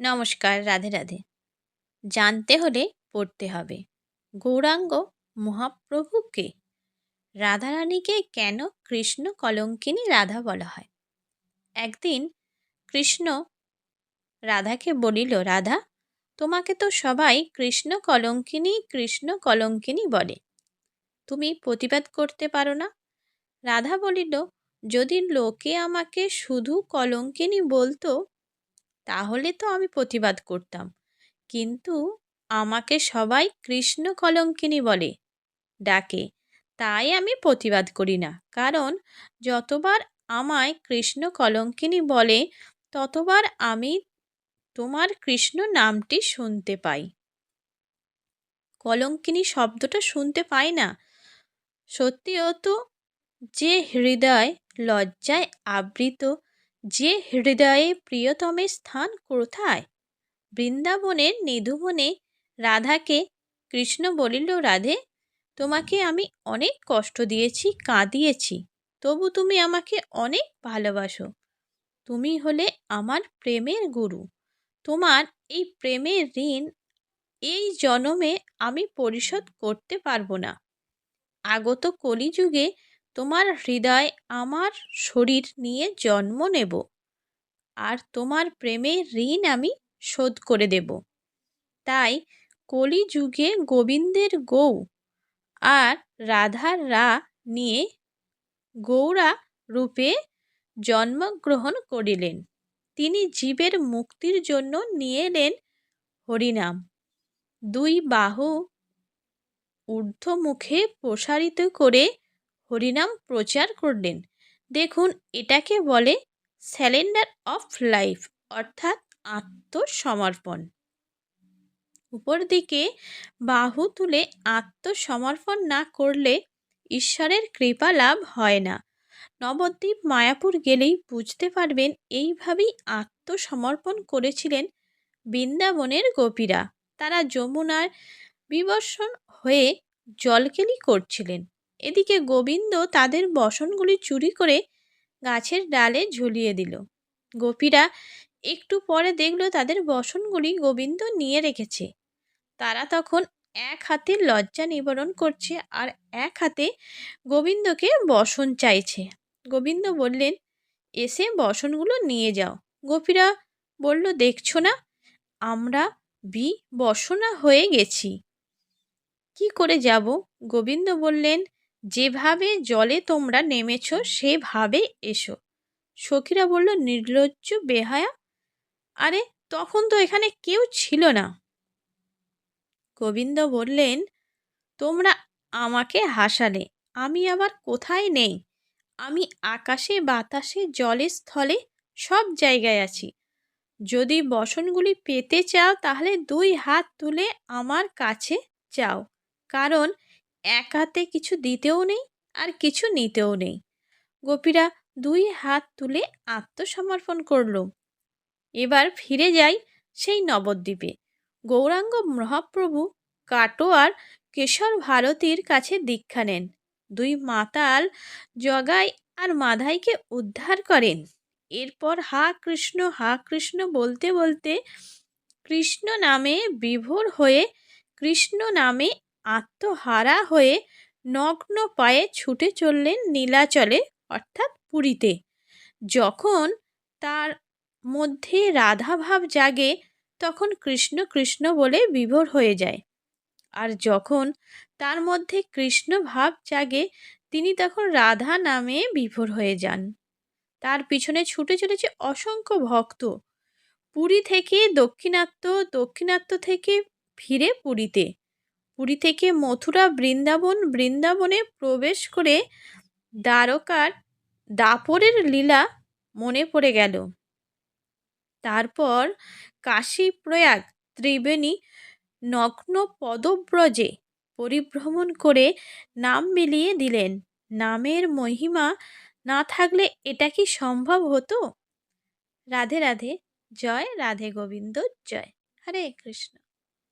নমস্কার, রাধে রাধে। জানতে হলে পড়তে হবে, গৌরাঙ্গ মহাপ্রভুকে। রাধারানীকে কেন কৃষ্ণ কলঙ্কিনী রাধা বলা হয়? একদিন কৃষ্ণ রাধাকে বলিল, রাধা, তোমাকে তো সবাই কৃষ্ণ কলঙ্কিনী কৃষ্ণ কলঙ্কিনী বলে। তুমি প্রতিবাদ করতে পারো না? রাধা বলিল, যদি লোকে আমাকে শুধু কলঙ্কিনী বলতো তাহলে তো আমি প্রতিবাদ করতাম। কিন্তু আমাকে সবাই কৃষ্ণ কলঙ্কিনী বলে, ডাকে। তাই আমি প্রতিবাদ করি না। কারণ যতবার আমায় কৃষ্ণ কলঙ্কিনী বলে, ততবার আমি তোমার কৃষ্ণ নামটি শুনতে পাই। কলঙ্কিনী শব্দটা শুনতে পাই না। সত্যিও তো যে হৃদয় লজ্জায় আবৃত যে হৃদয়ে প্রিয়তমের স্থান কোথায়? বৃন্দাবনের নিধুবনে রাধাকে কৃষ্ণ বলিল, রাধে, তোমাকে আমি অনেক কষ্ট দিয়েছি, কাঁদিয়েছি। তবু তুমি আমাকে অনেক ভালোবাসো। তুমি হলে আমার প্রেমের গুরু। তোমার এই প্রেমের ঋণ এই জনমে আমি পরিশোধ করতে পারব না। আগত কলিযুগে তোমার হৃদয় আমার শরীর নিয়ে জন্ম নেব, আর তোমার প্রেমের ঋণ আমি শোধ করে দেব। তাই কলিযুগে গোবিন্দের গৌ আর রাধার রা নিয়ে গৌরা রূপে জন্মগ্রহণ করিলেন। তিনি জীবের মুক্তির জন্য নিয়ে এলেন হরিনাম। দুই বাহু ঊর্ধ্বমুখে প্রসারিত করে হরিনাম প্রচার করলেন। দেখুন, এটাকে বলে স্যালেন্ডার অফ লাইফ অর্থাৎ আত্মসমর্পণ। উপর দিকে বাহু তুলে আত্মসমর্পণ না করলে ঈশ্বরের কৃপা লাভ হয় না। নবদ্বীপ মায়াপুর গেলেই বুঝতে পারবেন, এইভাবেই আত্মসমর্পণ করেছিলেন বৃন্দাবনের গোপীরা। তারা যমুনার বিবর্ষণ হয়ে জলকেলি করছিলেন। এদিকে গোবিন্দ তাদের বসনগুলি চুরি করে গাছের ডালে ঝুলিয়ে দিল। গোপীরা একটু পরে দেখল তাদের বসনগুলি গোবিন্দ নিয়ে রেখেছে। তারা তখন এক হাতে লজ্জা নিবারণ করছে আর এক হাতে গোবিন্দকে বসন চাইছে। গোবিন্দ বললেন, এসে বসনগুলো নিয়ে যাও। গোপীরা বলল, দেখছ না, আমরা বি বসনা হয়ে গেছি। কি করে যাব? গোবিন্দ বললেন যেভাবে জলে তোমরা নেমেছ, সেভাবে এসো। সখীরা বলল, নির্লজ্জ বেহায়া? আরে, তখন তো এখানে কেউ ছিল না। গোবিন্দ বললেন, তোমরা আমাকে হাসালে, আমি আবার কোথায় নেই? আমি আকাশে, বাতাসে, জলে, স্থলে সব জায়গায় আছি। যদি বসনগুলি পেতে চাও, তাহলে দুই হাত তুলে আমার কাছে চাও কারণ এক হাতে কিছু দিতেও নেই আর কিছু নিতেও নেই। গোপীরা দুই হাত তুলে আত্মসমর্পণ করল। এবার ফিরে যাই সেই নবদ্বীপে। গৌরাঙ্গ মহাপ্রভু কাটোয়ার কেশর ভারতীর কাছে দীক্ষা নেন। দুই মাতাল জগাই আর মাধাইকে উদ্ধার করেন। এরপর হা কৃষ্ণ হা কৃষ্ণ বলতে বলতে কৃষ্ণ নামে বিভোর হয়ে কৃষ্ণ নামে আত্মহারা হয়ে নগ্ন পায়ে ছুটে চললেন নীলাচলে, অর্থাৎ পুরীতে। যখন তার মধ্যে রাধাভাব জাগে, তখন কৃষ্ণ কৃষ্ণ বলে বিভোর হয়ে যায়। আর যখন তার মধ্যে কৃষ্ণ ভাব জাগে, তিনি তখন রাধা নামে বিভোর হয়ে যান। তার পিছনে ছুটে চলেছে অসংখ্য ভক্ত। পুরী থেকে দক্ষিণাত্য দক্ষিণাত্য থেকে ফিরে পুরীতে। পুরী থেকে মথুরা বৃন্দাবন, বৃন্দাবনে প্রবেশ করে দ্বারকার দাপরের লীলা মনে পড়ে গেল। তারপর কাশী প্রয়াগ ত্রিবেণী নগ্ন পদব্রজে পরিভ্রমণ করে নাম মিলিয়ে দিলেন, নামের মহিমা না থাকলে এটা কি সম্ভব হতো? রাধে রাধে, জয়, রাধে গোবিন্দ, জয়, হরে কৃষ্ণ।